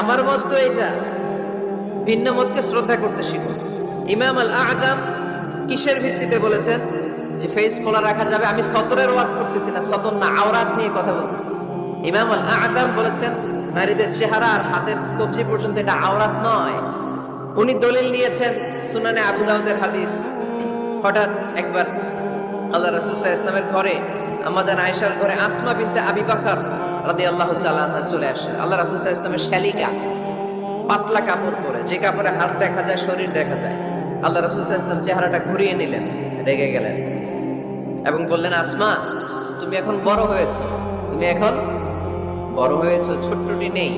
আমার মত তো এটা। ভিন্ন মতকে শ্রদ্ধা করতে শিখো। ইমাম আল আদম কিসের ভিত্তিতে বলেছেন যে, ফেস খোলা রাখা যাবে। আমি সতরের ওয়াজ করতেছি না, সতর না, আওরাত নিয়ে কথা বলতেছি। ইমাম আল আদম বলেছেন, নারীদের চেহারা আর হাতের কবজি পর্যন্ত এটা আওরাত নয়। উনি দলিল নিয়েছেন সুনানে আবু দাউদের হাদিস। হঠাৎ একবার আল্লাহ রাসূল ইসলামের ঘরে আমাদের আয়েশার ঘরে আসমা বিনতে আবি বাকর রাদিয়াল্লাহু তাআলা আনহা চলে আসে। আল্লাহ রাসূল ইসলামের শ্যালিকা পাতলা কাপড় পরে, যে কাপড়ে হাত দেখা যায়, শরীর দেখা যায়, আল্লাহ রাসূল ইসলাম চেহারাটা ঘুরিয়ে নিলেন, রেগে গেলেন এবং বললেন, আসমা, তুমি এখন বড় হয়েছো, তুমি এখন বড় হয়েছো, ছোট্টটি নেই।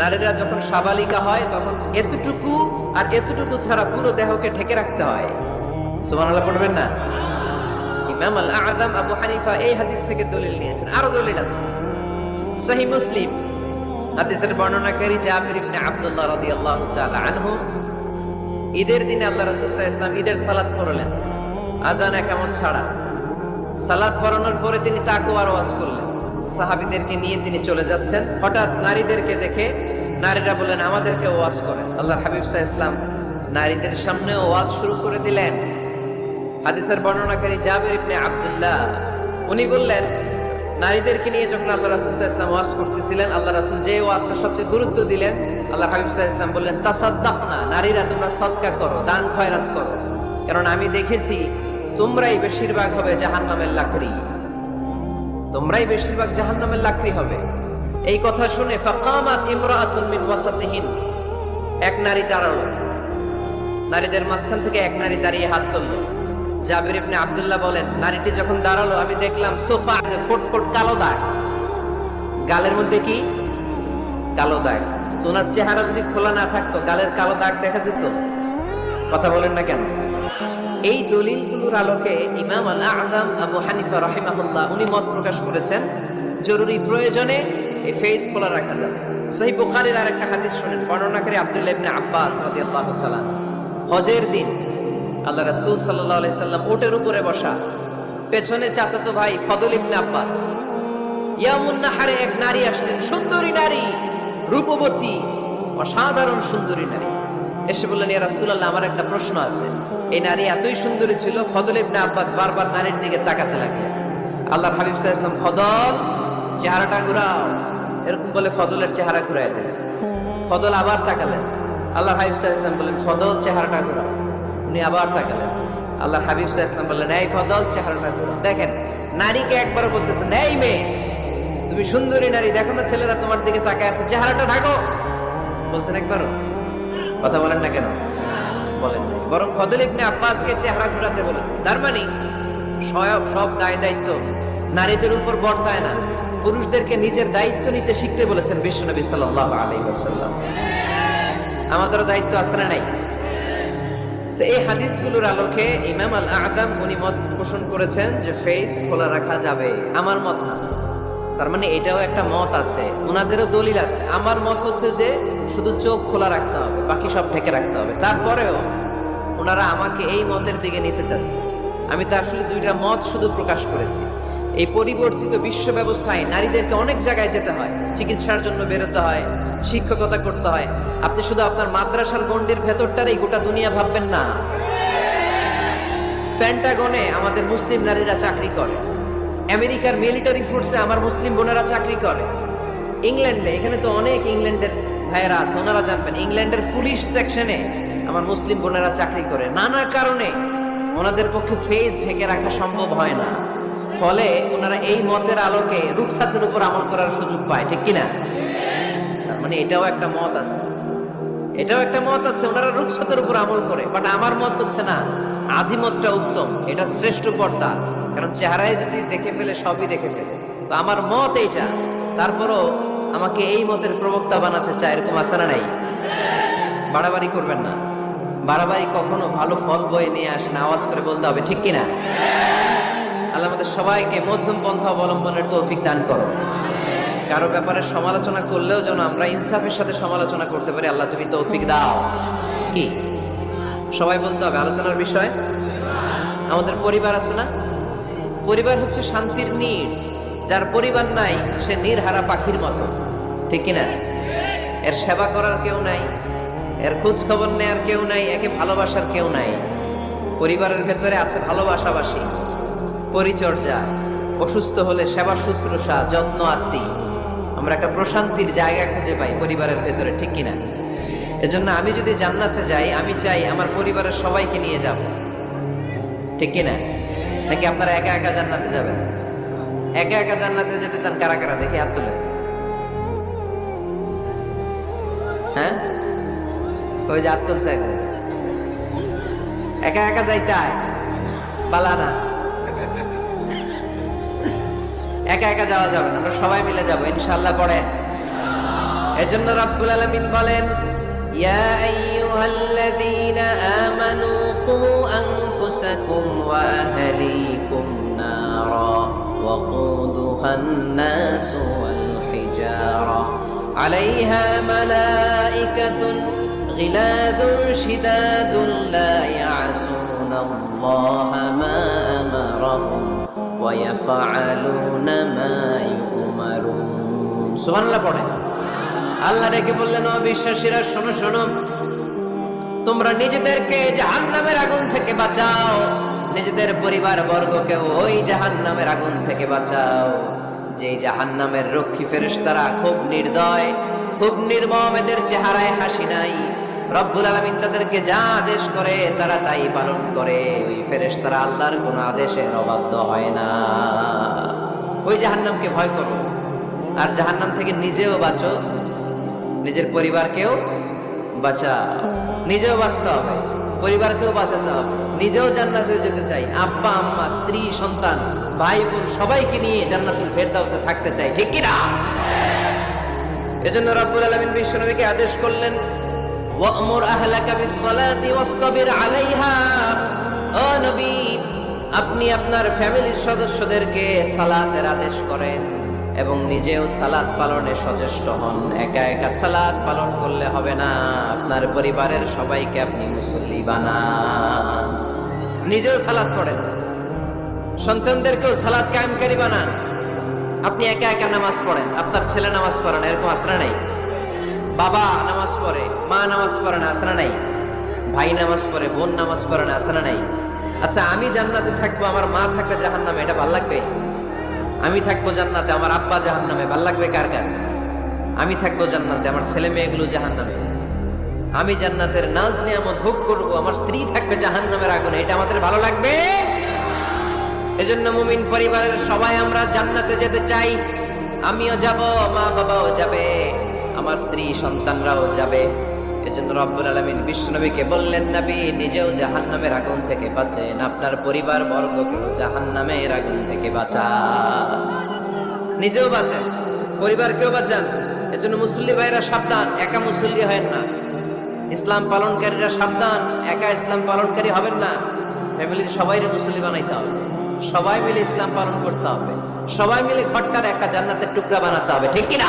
নারীরা যখন সাবালিকা হয়, তখন এতটুকু আর এতটুকু ছাড়া পুরো দেহকে ঢেকে রাখতে হয়। সুবহানাল্লাহ, পড়বেন না? ইমাম আল আবু হানিফা এই হাদিস থেকে দলিল নিয়েছেন। আরও দলিল আছে। সহি মুসলিম। হাদিসের বর্ণনাকারী জাবির ইবনে আব্দুল্লাহ রাদিয়াল্লাহু তাআলা আনহু, ঈদের দিনে আল্লাহ রাসূল সাল্লাল্লাহু সালাত পড়লেন। আজান ছাড়া। সালাত পড়ানোর পরে তিনি তাকওয়ার ওয়াজ করলেন। সাহাবীদেরকে নিয়ে তিনি চলে যাচ্ছেন। হঠাৎ নারীদেরকে দেখে নারীরা বলেন আমাদেরকে ওয়াজ করেন। আল্লাহর হাবিব সাল্লাল্লাহু ইসলাম নারীদের সামনে ওয়াজ শুরু করে দিলেন। হাদিসের বর্ণনাকারী জাবির ইবনে আব্দুল্লাহ, উনি বললেন, নারীদেরকে নিয়ে যখন আল্লাহ রাসূল আলাইহি ওয়াজ করতেছিলেন, আল্লাহ রাসূল যে ওয়াজটা সবচেয়ে গুরুত্ব দিলেন আল্লাহ হাবিব আলাইহি ওয়াসাল্লাম বললেন, তাসাদ্দাকনা, নারীরা তোমরা সদকা করো, দান খয়রাত করো। কারণ আমি দেখেছি, তোমরাই বেশিরভাগ হবে জাহান্নামের লাকড়ি। তোমরাই বেশিরভাগ জাহান্নামের লাকড়ি হবে। এই কথা শুনে ফাকামাত ইমরাআতুন মিন ওয়াসাতিহিন, এক নারী দাঁড়াল। নারীদের মাঝখান থেকে এক নারী দাঁড়িয়ে হাত তুললো। জাবির ইবনে আব্দুল্লাহ বলেন, নারীটি যখন দাঁড়াল, আমি দেখলাম সোফা ফুট ফুট কালো দাগ। গালের মধ্যে কি? কালো দাগ। ওনার চেহারা যদি খোলা না থাকতো, গালের কালো দাগ দেখা যেত? কথা বলেন না কেন? এই দলিলগুলোর আলোকে ইমাম আল আদম আবু হানিফা রহিমাহুল্লাহ, উনি মত প্রকাশ করেছেন, জরুরি প্রয়োজনে এই ফেস খোলা রাখা যাবে। সেই বুখারীর আরেকটা হাদিস শুনেন, বর্ণনাকারী আব্দুল্লাহ ইবনে আব্বাস রাদিয়াল্লাহু তাআলা। হজের দিন আল্লাহ রাসূল আলাইহি সাল্লাম ওটের উপরে বসা। পেছনে চাচাতো ভাই ফদল ইবনে আব্বাস। ইয়ামুন নাহারে এক নারী আসলেন, সুন্দরী নারী, রূপবতী, অসাধারণ সুন্দরী নারী। এসে বললেন, ইয়া রাসূলুল্লাহ, আমার একটা প্রশ্ন আছে। এই নারী এতই সুন্দরী ছিল, ফদল ইবনে আব্বাস বারবার নারীর দিকে তাকাতে লাগলেন আল্লাহর হাবিব সাল্লাল্লাহু আলাইহি সাল্লাম, ফদল, চেহারাটা ঘুরাও। এরকম বলে ফদলের চেহারা ঘুরাই দিলেন ফদল আবার তাকালেন। আল্লাহ হাবিব সাল্লাল্লাহু আলাইহি সাল্লাম বললেন, ফদল, চেহারাটা ঘুরাও। উনি আবার তাকালেন। আল্লাহ হাবিব আলাইহি বললেন, এই ফদল চেহারাটা ঘুরাও দেখেন, নারীকে একবার বলতেছেন এই মেয়ে, তুমি সুন্দরী নারী, দেখো না ছেলেরা তোমার দিকে তাকায় আছে, চেহারাটা ঢাকো। বলছেন একবারও। কথা বলেন না কেন? বলেন বরং ফদল ইবনে আব্বাসকে চেহারা ঘুরাতে বলেছে। তার মানে সব সব দায় দায়িত্ব নারীদের উপর বর্তায় না। পুরুষদেরকে নিজের দায়িত্ব নিতে শিখতে বলেছেন বিশ্বনবী সাল্লাল্লাহু আলাইহি ওয়াসাল্লাম। আমাদেরও দায়িত্ব আছে না নাই? তো এই হাদিসগুলোর আলোকে ইমাম আল আদম উনি মত পোষণ করেছেন যে ফেস খোলা রাখা যাবে। আমার মত না। তার মানে এটাও একটা মত আছে। ওনাদেরও দলিল আছে। আমার মত হচ্ছে যে শুধু চোখ খোলা রাখতে হবে, বাকি সব ঢেকে রাখতে হবে। তারপরেও ওনারা আমাকে এই মতের দিকে নিতে চাচ্ছে। আমি তো আসলে দুইটা মত শুধু প্রকাশ করেছি। এই পরিবর্তিত বিশ্ব ব্যবস্থায় নারীদেরকে অনেক জায়গায় যেতে হয়। চিকিৎসার জন্য বেরোতে হয়। শিক্ষকতা করতে হয়। আপনি শুধু আপনার মাদ্রাসার গণ্ডির ভেতরটার এই গোটা দুনিয়া ভাববেন না। প্যান্টাগনে আমাদের মুসলিম নারীরা চাকরি করে। আমেরিকার মিলিটারি ফোর্সে আমার মুসলিম বোনেরা চাকরি করে। ইংল্যান্ডে, এখানে তো অনেক ইংল্যান্ডের ভাইয়েরা আছে, ওনারা জানবেন, ইংল্যান্ডের পুলিশ সেকশনে আমার মুসলিম বোনেরা চাকরি করে। নানা কারণে ওনাদের পক্ষে ফেস ঢেকে রাখা সম্ভব হয় না। ফলে ওনারা এই মতের আলোকে রুকসাতের উপর আমল করার সুযোগ পায়, ঠিক কিনা? মানে এটাও একটা মত আছে। এটাও একটা মত আছে, ওনারা রুকসাতের উপর আমল করে বাট আমার মত হচ্ছে না আজিমতটা উত্তম, এটা শ্রেষ্ঠ পর্দা, কারণ চেহারায় যদি দেখে ফেলে, সবই দেখে ফেলে। তো আমার মত এইটা, তারপরও আমাকে এই মতের প্রবক্তা বানাতে চায়, এরকম আসানা নাই। বাড়াবাড়ি করবেন না। বাড়াবাড়ি কখনো ভালো ফল বয়ে নিয়ে আসে না, আওয়াজ করে বলতে হবে, ঠিক কিনা? আল্লাহ আমাদের সবাইকে মধ্যম পন্থা অবলম্বনের তৌফিক দান করো কারও ব্যাপারে সমালোচনা করলেও যেন আমরা ইনসাফের সাথে সমালোচনা করতে পারি, আল্লাহ তুমি তৌফিক দাও। কি? সবাই বলতে হবে আলোচনার বিষয়? আমাদের পরিবার আছে না? পরিবার হচ্ছে শান্তির নীড় যার পরিবার নাই, সে নির্হারা পাখির মতো। ঠিক কিনা? এর সেবা করার কেউ নাই, এর খোঁজ খবর নেয়ার কেউ নাই, একে ভালোবাসার কেউ নাই। পরিবারের ভেতরে আছে ভালোবাসাবাসী, পরিচর্যা, অসুস্থ হলে সেবা শুশ্রূষা, যত্ন আত্মি। আমরা একটা প্রশান্তির জায়গা খুঁজে পাই পরিবারের ভেতরে, ঠিক কিনা? এজন্য আমি যদি জান্নাতে যাই, আমি চাই আমার পরিবারের সবাইকে নিয়ে যাব। ঠিক কিনা? নাকি আপনারা একা একা জান্নাতে যাবেন? একা একা জান্নাতে যেতে চান কারা কারা? দেখি, হাত তুলে। হ্যাঁ? ওই যে হাত তুলছে একজন। একা একা যাইতে আয় একা একা যাওয়া যাবে না আমরা সবাই মিলে যাবো ইনশাল্লাহ পড়েন এজন্য রব্বুল আলামিন বলেন ইয়া আইয়ুহাল্লাযীনা আমানু কু আনফুসাকুম ওয়া আহলিকুম নারা وقودها الناس والحجارة عليها ملائكة غلاظ شداد لا يعصون الله ما أمرهم ويفعلون ما يؤمرون سبحان الله পড়ে আল্লাহ ডেকে বললেন ও বিশ্বাসীরা শোনো শোনো তোমরা নিজেদেরকে জাহান্নামের আগুন থেকে বাঁচাও নিজেদের পরিবার বর্গকে ওই জাহান্নামের আগুন থেকে বাঁচাও যে জাহান্নামের রক্ষী ফেরেশতারা খুব নির্দয় খুব নির্মম এদের চেহারায় হাসি নাই রব্বুল আলামিন তাদেরকে যা আদেশ করে, তারা তাই পালন করে। ওই ফেরেশতারা আল্লাহর কোনো আদেশের অবাধ্য হয় না। ওই জাহান্নামকে ভয় করো। আর জাহান্নাম থেকে নিজেও বাঁচো। নিজের পরিবারকেও বাঁচা নিজেও বাঁচতে হবে। পরিবারকেও বাঁচাতে হবে। নিজেও জান্নাতে যেতে চাই। আব্বা, আম্মা, স্ত্রী, সন্তান, ভাই, বোন, সবাইকে নিয়ে জান্নাতুল ফেরদাউসে থাকতে চাই। ঠিক কি না এজন্য রব্বুল আলামিন বিশ্বনবীকে আদেশ করলেন ওয়ামুর আহলাকা বিসসালাতি ওয়াসতাবির আলাইহা। ও নবী, আপনি আপনার ফ্যামিলির সদস্যদেরকে সালাতের আদেশ করেন এবং নিজেও সালাদ পালনে সচেষ্ট হন। একা একা সালাদ পালন করলে হবে না। আপনার পরিবারের সবাইকে আপনি মুসল্লি বানান। নিজেও সালাদ পড়েন। সন্তানদেরকেও সালাদ কায়েমকারী বানান। আপনি একা একা নামাজ পড়েন। আপনার ছেলে নামাজ পড়েন এরকম আসরা নাই। বাবা নামাজ পড়ে, মা নামাজ পড়ে না আসরা নাই? ভাই নামাজ পড়ে, বোন নামাজ পড়ে না আসরা নাই? আচ্ছা আমি জান্নাতে থাকব, আমার মা থাকলে জাহান্নামে, এটা ভালো লাগবে? আমি থাকব জান্নাতে, আমার আব্বা জাহান নামে ভালো লাগবে কার কার? আমি থাকব জান্নাতে, আমার ছেলে মেয়েগুলো জাহান নামে আমি জান্নাতের নাজ নিয়ামত ভোগ করব, আমার স্ত্রী থাকবে জাহান নামের আগুনে, এটা আমাদের ভালো লাগবে? এজন্য মুমিন পরিবারের সবাই আমরা জান্নাতে যেতে চাই। আমিও যাব মা বাবাও যাবে। আমার স্ত্রী সন্তানরাও যাবে। এজন্য রব্বুল আলমিন বিষ্ণুনবীকে বললেন, নবী, নিজেও জাহান্নামের আগুন থেকে বাঁচেন। আপনার পরিবার বর্গকেও জাহান্নামের আগুন থেকে বাঁচা নিজেও বাঁচেন, পরিবারকেও বাঁচান। এজন্য মুসল্লি ভাইরা সাবধান, একা মুসল্লি হয় না। ইসলাম পালনকারীরা সাবধান, একা ইসলাম পালনকারী হবেন না। ফ্যামিলির সবাই মুসল্লি বানাইতে হবে। সবাই মিলে ইসলাম পালন করতে হবে। সবাই মিলে ঘরটার একটা জান্নাতের টুকরা বানাতে হবে, ঠিক কিনা?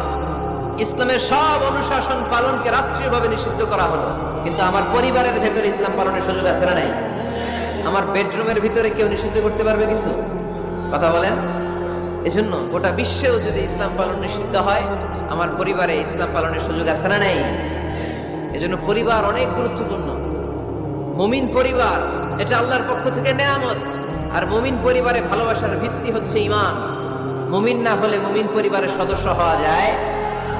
ইসলামের সব অনুশাসন পালনকে রাষ্ট্রীয়ভাবে নিষিদ্ধ করা হলো। কিন্তু আমার পরিবারের ভেতরে ইসলাম পালনের সুযোগ আছে না নাই? আমার বেডরুমের ভিতরে কেউ নিষিদ্ধ করতে পারবে কিছু? কথা বলেন। এজন্য গোটা বিশ্বেও যদি ইসলাম পালন নিষিদ্ধ হয়, আমার পরিবারে ইসলাম পালনের সুযোগ আছে না নাই? এজন্য পরিবার অনেক গুরুত্বপূর্ণ। মুমিন পরিবার, এটা আল্লাহর পক্ষ থেকে নেয়ামত। আর মুমিন পরিবারে ভালোবাসার ভিত্তি হচ্ছে ইমান মুমিন না হলে মুমিন পরিবারের সদস্য হওয়া যায়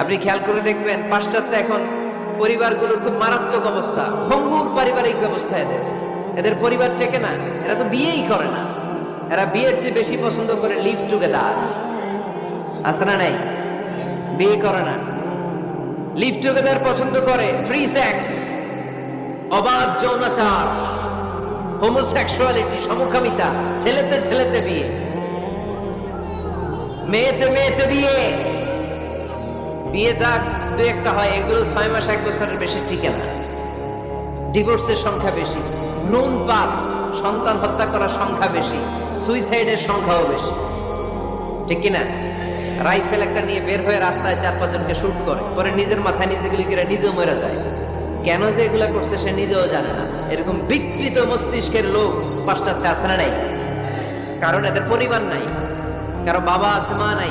আপনি খেয়াল করে দেখবেন, পাশ্চাত্যে এখন পরিবারগুলোর খুব মারাত্মক অবস্থা। ভঙ্গুর পারিবারিক ব্যবস্থা এদের। এদের পরিবার টেকে না, এরা তো বিয়েই করে না। এরা বিয়ের চেয়ে বেশি পছন্দ করে লিভ টুগেদার আছে না নাই? বিয়ে করে না। লিভ টুগেদার পছন্দ করে ফ্রি সেক্স অবাধ যৌনাচার হোমোসেক্সুয়ালিটি সমকামিতা, ছেলেতে ছেলেতে বিয়ে। মেয়েতে মেয়েতে বিয়ে। বিয়ে যাক দু একটা হয়, এগুলো ছয় মাস, এক বছরের বেশি টিকে না। ডিভোর্সের সংখ্যা বেশি। ভ্রূণ পাপ সন্তান হত্যা করার সংখ্যা বেশি। সুইসাইডের সংখ্যাও বেশি। ঠিক কিনা? রাইফেল একটা নিয়ে বের হয়ে রাস্তায় চার পাঁচজনকে শ্যুট করে। পরে নিজের মাথায় নিজে গুলি করে নিজেও মরে যায়। কেন যে এগুলা করছে সে নিজেও জানে না। এরকম বিকৃত মস্তিষ্কের লোক পাশ্চাত্যে আছে না নাই? কারণ এদের পরিবার নাই। কারও বাবা আছে, মা নাই।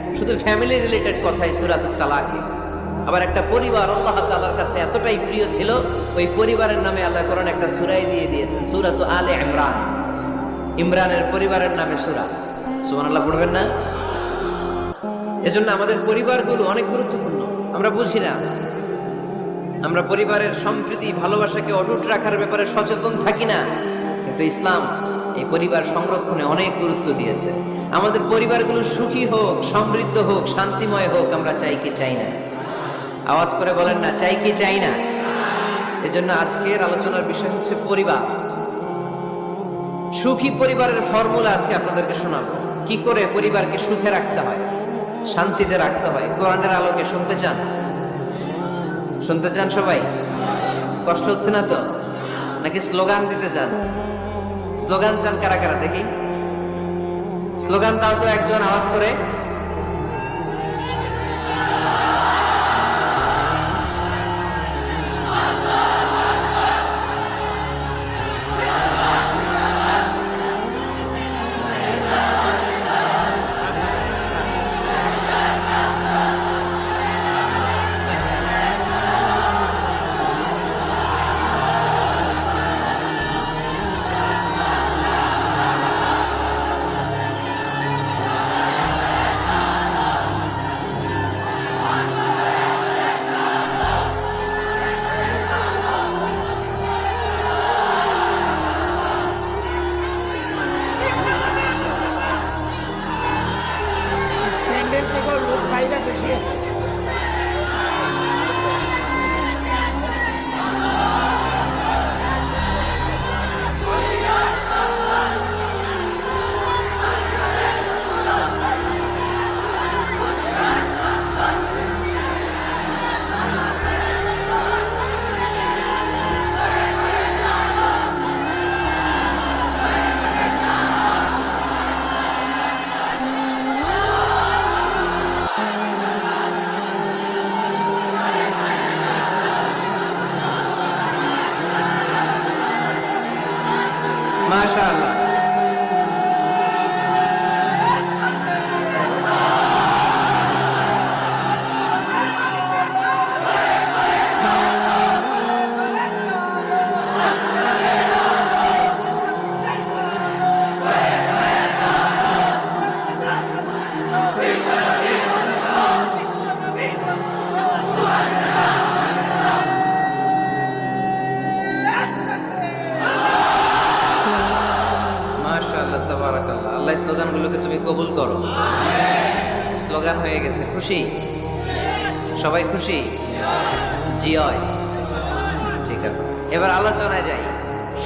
শুধু ফ্যামিলি রিলেটেড কথাই সুরাতুত তালাকে। আবার একটা পরিবার আল্লাহ তাআলার কাছে এতটাই প্রিয় ছিল, ওই পরিবারের নামে আল্লাহ কোরআন একটা সুরাই দিয়ে দিয়েছেন, সুরাত আলে ইমরান। ইমরানের পরিবারের নামে সুরা। আল্লাহ পড়বেন না? এজন্য আমাদের পরিবারগুলো অনেক গুরুত্বপূর্ণ। আমরা বুঝি না। আমরা পরিবারের সম্প্রীতি, ভালোবাসাকে অটুট রাখার ব্যাপারে সচেতন থাকি না। কিন্তু ইসলাম এই পরিবার সংরক্ষণে অনেক গুরুত্ব দিয়েছে। আমাদের পরিবারগুলো সুখী হোক, সমৃদ্ধ হোক, শান্তিময় হোক, আমরা চাই কি চাই না। আওয়াজ করে বলেন না, চাই কি চাই না? এজন্য আজকের আলোচনার বিষয় হচ্ছে পরিবার। সুখী পরিবারের ফর্মুলা আজকে আপনাদেরকে শোনাবো। কি করে পরিবারকে সুখে রাখতে হয়, শান্তিতে রাখতে হয়? কোরআনের আলোকে শুনতে চান? শুনতে চান সবাই? কষ্ট হচ্ছে না তো? নাকি স্লোগান দিতে চান? স্লোগান চান কারা কারা? দেখি। স্লোগান তাও তো একজন আওয়াজ করে।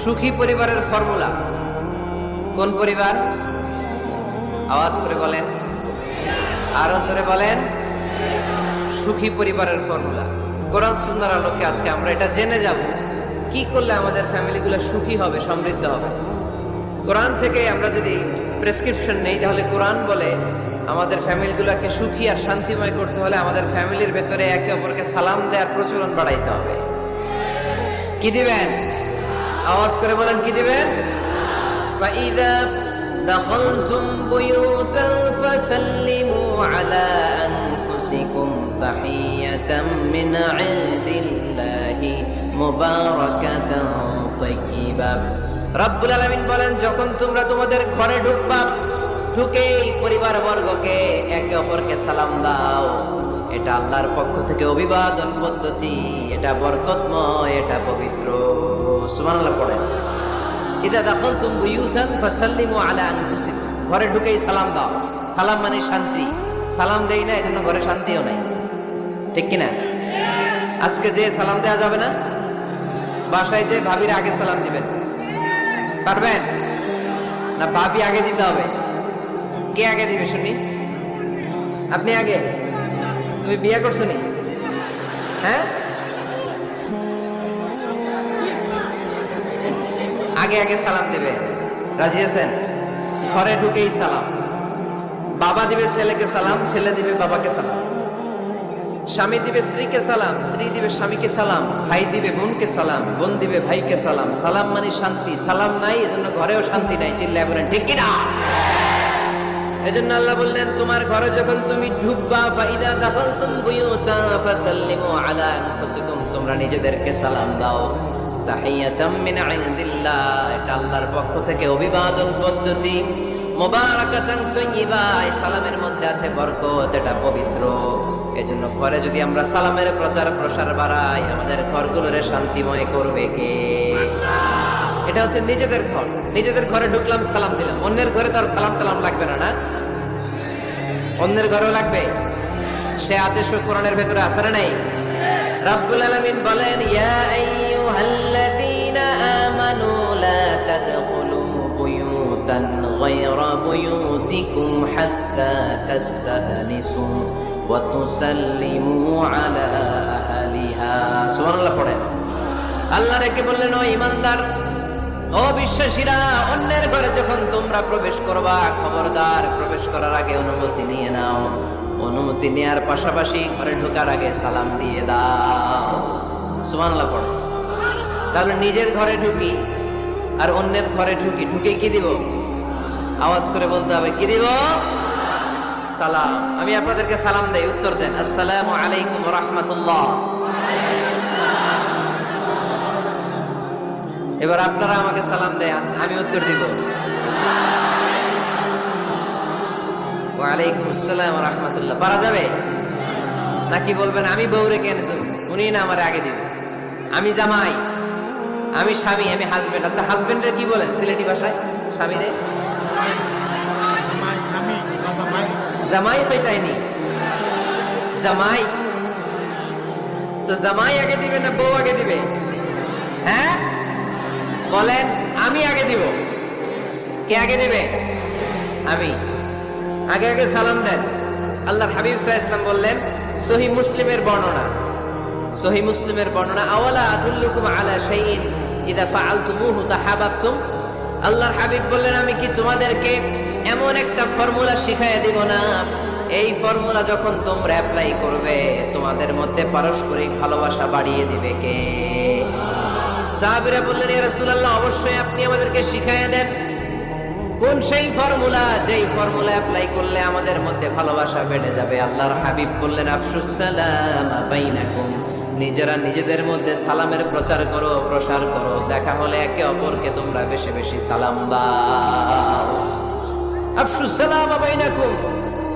সুখী পরিবারের ফর্মুলা। কোন পরিবার? আওয়াজ করে বলেন। আরও জোরে বলেন। সুখী পরিবারের ফর্মুলা। কোরআন সুন্দর আলোকে আজকে আমরা এটা জেনে যাব। কি করলে আমাদের ফ্যামিলিগুলো সুখী হবে, সমৃদ্ধ হবে? কোরআন থেকে আমরা যদি প্রেসক্রিপশন নেই, তাহলে কোরআন বলে আমাদের ফ্যামিলিগুলোকে সুখী আর শান্তিময় করতে হলে আমাদের ফ্যামিলির ভেতরে একে অপরকে সালাম দেওয়ার প্রচলন বাড়াইতে হবে। কি দিবেন? আওয়াজ করে বলেন কি দিবেন فإذا دخلتم بيوتا فسلموا على أنفسكم تحية من عند الله مباركة طيبة রব্বুল আলামিন বলেন যখন তোমরা তোমাদের ঘরে ঢুকবা ঢুকেই পরিবার বর্গকে একে অপরকে সালাম দাও এটা আল্লাহর পক্ষ থেকে অভিবাদন পদ্ধতি এটা বরকতময় এটা পবিত্র ঘরে ঢুকেই সালাম দাও। সালাম মানে শান্তি। সালাম দেই না, এজন্য ঘরে শান্তিও নাই। ঠিক কি না আজকে যে সালাম দেওয়া যাবে না, বাসায় যে ভাবির আগে সালাম দিবেন। পারবেন? না, ভাবি আগে দিতে হবে। কে আগে দিবে, শুনি? আপনি আগে? তুমি বিয়ে করছ নি? হ্যাঁ? আগে আগে সালাম দেবে। রাজি আছেন? ঘরে ঢুকেই সালাম। বাবা দিবে ছেলেকে সালাম, ছেলে দিবে বাবাকে সালাম। স্বামী দিবে স্ত্রীকে সালাম, স্ত্রী দিবে স্বামীকে সালাম, ভাই দিবে বোনকে সালাম, বোন দিবে ভাইকে সালাম। সালাম মানে শান্তি। সালাম নাই, এজন্য ঘরেও শান্তি নাই, চিল্লায় বলেন, ঠিক কিনা? এজন্য আল্লাহ বললেন, তোমার ঘরে যখন তুমি ঢুকবা, ফাইদা দাখালতুম বুয়ুতা ফাসাল্লিমু আলা আনফুসিকুম, তোমরা নিজেদেরকে সালাম দাও। এটা সালামের প্রচার প্রসার বাড়াই, আমাদের ঘরগুলোরে শান্তিময় করবে কে? এটা হচ্ছে নিজেদের ঘর। নিজেদের ঘরে ঢুকলাম, সালাম দিলাম। অন্যের ঘরে তো আর সালাম টালাম লাগবে না না? অন্যের ঘরেও লাগবে? সে আদেশ কোরআনের ভেতরে না নাই? রাব্বুল আলামিন বলেন, ইয়া আইয়ুহাল্লাযীনা আমানু লা তাদখুলু বুয়ুতান গায়রা বুয়ুতিকুম হাত্তা তাস্তানিসু ওয়া তুসাল্লিমু আলা আহলিহা সুবহানাল্লাহ পড়েন। আল্লাহ রেখে বললেন, ও ইমানদার, ও বিশ্বাসীরা, অন্যের ঘরে যখন তোমরা প্রবেশ করবা, খবরদার প্রবেশ করার আগে অনুমতি নিয়ে নাও। অনুমতি নেয়ার পাশাপাশি ঘরে ঢোকার আগে সালাম দিয়ে দাও। সুবহানাল্লাহ পড়ে তাহলে নিজের ঘরে ঢুকি আর অন্যের ঘরে ঢুকি। ঢুকে কি দিব? আওয়াজ করে বলতে হবে, কি দিব? সালাম। আমি আপনাদেরকে সালাম দেই, উত্তর দেন। আসসালামু আলাইকুম রহমতুল্লাহ। এবার আপনারা আমাকে সালাম দেন, আমি উত্তর দিব। ওয়ালাইকুম আসসালাম রহমতুল্লাহ। পারা যাবে? নাকি বলবেন, আমি বউরে কেন তুমি উনি না আমার আগে দিবে। আমি জামাই। আমি স্বামী, আমি হাজবেন্ড আচ্ছা হাজবেন্ডের কি বলেন? সিলেটি ভাষায়? স্বামী রে জামাই পেটায়নি। জামাই। তো জামাই আগে দিবে না বউ আগে দিবে? হ্যাঁ? বলেন, আমি আগে দিব। কে আগে দিবে? আমি। আগে আগে সালাম দেন। আল্লাহর হাবিব সাহা ইসলাম বললেন, সহি মুসলিমের বর্ণনা। সহি মুসলিমের বর্ণনা, আওয়ালা আদুল্লুকুম আলা শাইইন। ইদা ফাআলতুমুহু তাহাবাবতুম আল্লাহর হাবিব বললেন, আমি কি তোমাদেরকে এমন একটা ফর্মুলা শিখাইয়া দিব না? এই ফর্মুলা যখন তোমরা অ্যাপ্লাই করবে, তোমাদের মধ্যে পারস্পরিক ভালোবাসা বাড়িয়ে দিবে কে? সাহাবীরা বললেন, ইয়া রাসূলুল্লাহ, অবশ্যই আপনি আমাদেরকে শিখাইয়া দেন। কোন সেই ফর্মুলা? যেই ফর্মুলা অ্যাপ্লাই করলে আমাদের মধ্যে ভালোবাসা বেড়ে যাবে। আল্লাহর হাবিব বললেন, আফসুস সালাম বাইনাকুম। নিজেরা নিজেদের মধ্যে সালামের প্রচার করো, প্রসার করো। দেখা হলে একে অপরকে তোমরা বেশি বেশি সালাম দাও।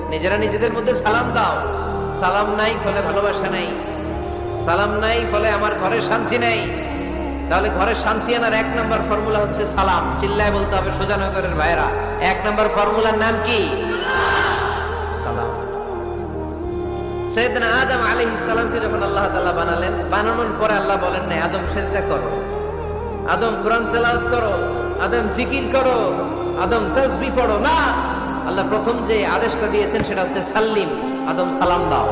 নিজেরা নিজেদের মধ্যে সালাম দাও। সালাম নাই ফলে ভালোবাসা নাই। সালাম নাই ফলে আমার ঘরে শান্তি নেই। তাহলে ঘরে শান্তি আনার এক নম্বর ফর্মুলা হচ্ছে সালাম। চিল্লায় বলতে হবে সোজানগরের ভাইরা এক নম্বর ফর্মুলার নাম কি? সৈয়দনা আদম আলাইহিস সালামকে যখন আল্লাহ তাআলা বানালেন, বানানোর পরে আল্লাহ বলেন, না, আদম সেজদা করো। আদম কোরআন তেলাওয়াত করো, আদম জিকির করো, আদম তাসবিহ পড়ো। না, আল্লাহ প্রথম যে আদেশটা দিয়েছেন সেটা হচ্ছে, সাল্লিম, আদম সালাম দাও।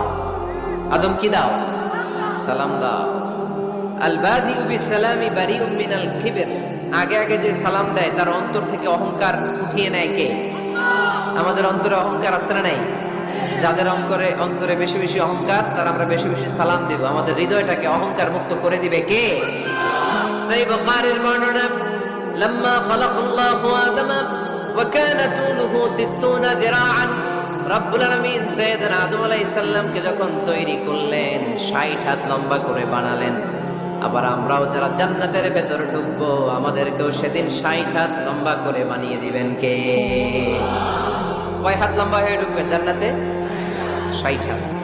আদম কি দাও? সালাম দাও। আল বাদিউ বিসালামি বারিউম মিনাল কিবর। আগে আগে যে সালাম দেয়, তার অন্তর থেকে অহংকার উঠিয়ে নেয় কে? আমাদের অন্তরে অহংকার আছে না নাই? যাদের অঙ্করে অন্তরে বেশি বেশি অহংকার তার আমরা বেশি বেশি সালাম দেব আমাদের হৃদয়টাকে অহংকার মুক্ত করে দিবে কে সেই বুখারীর বর্ণনা لما خلق الله آدم وكان طوله 60 ذراعا রব্বুল আলামিন সাইয়েদনা আদম আলাইহিস সালামকে যখন তৈরি করলেন 60 হাত লম্বা করে বানালেন আবার আমরাও যারা জান্নাতের ভেতর ঢুকবো আমাদেরকেও সেদিন 60 হাত লম্বা করে বানিয়ে দিবেন কে কয় হাত লম্বা হয়ে ঢুকবেন জান্নাতে ষাট হাত